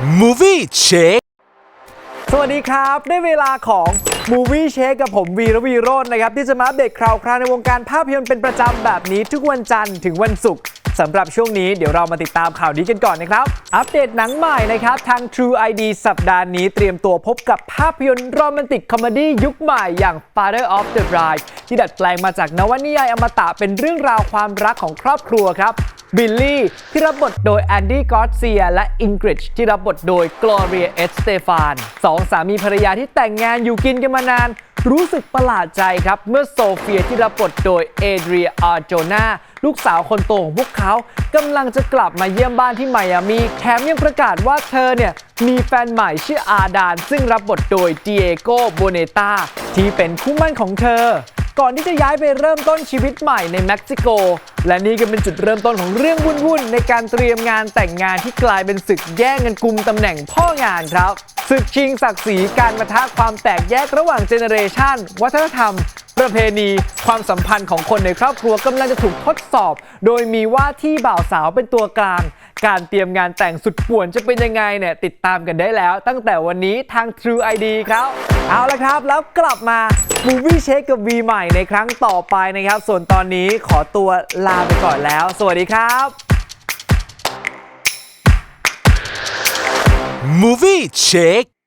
Movie Check สวัสดีครับ ได้เวลาของ Movie Check กับผมวีรวีโรจน์นะครับ ที่จะมาอัปเดตข่าวคราวในวงการภาพยนตร์เป็นประจำแบบนี้ทุกวันจันทร์ถึงวันศุกร์สำหรับช่วงนี้เดี๋ยวเรามาติดตามข่าวนี้กันก่อนนะครับ อัปเดตหนังใหม่นะครับ ทาง True ID สัปดาห์นี้เตรียมตัวพบกับภาพยนตร์โรแมนติกคอมเมดี้ยุคใหม่อย่าง Father of the Bride ที่ดัดแปลงมาจากนวนิยายอมตะเป็นเรื่องราวความรักของครอบครัวครับบิลลี่ที่รับบทโดยแอนดี้กอร์เซียและอิงกริชที่รับบทโดยกลอเรียเอสเตฟานสองสามีภรรยาที่แต่งงานอยู่กินกันมานาน รู้สึกประหลาดใจครับ เมื่อโซเฟียที่รับบทโดยเอเดรียอาร์โจนาลูกสาวคนโตของพวกเขากำลังจะกลับมาเยี่ยมบ้านที่ไมอามีแถมยังประกาศว่าเธอเนี่ยมีแฟนใหม่ชื่ออาดาน ซึ่งรับบทโดยดิเอโกโบเนตาที่เป็นคู่มั่นของเธอ ก่อนที่จะย้ายไปเริ่มต้นชีวิตใหม่ในเม็กซิโก และนี่ก็เป็นจุดเริ่มต้นของเรื่องวุ่นๆในการเตรียมงานแต่งงานที่กลายเป็นศึกแย่งกันกุมตำแหน่งพ่องานครับศึกชิงศักดิ์ศรีการมาทะความแตกแยกระหว่างเจเนเรชันวัฒนธรรม ประเพณีความสัมพันธ์ของคนในครอบครัวกำลังจะถูกทดสอบ โดยมีว่าที่บ่าวสาวเป็นตัวกลาง การเตรียมงานแต่งสุดป่วนจะเป็นยังไงเนี่ยติดตามกันได้แล้ว ตั้งแต่วันนี้ทาง True ID ครับ เอาละครับ แล้วกลับมา Movie Check กับ V ใหม่ในครั้งต่อไปนะครับ ส่วนตอนนี้ขอตัวลาไปก่อนแล้ว สวัสดีครับ Movie Check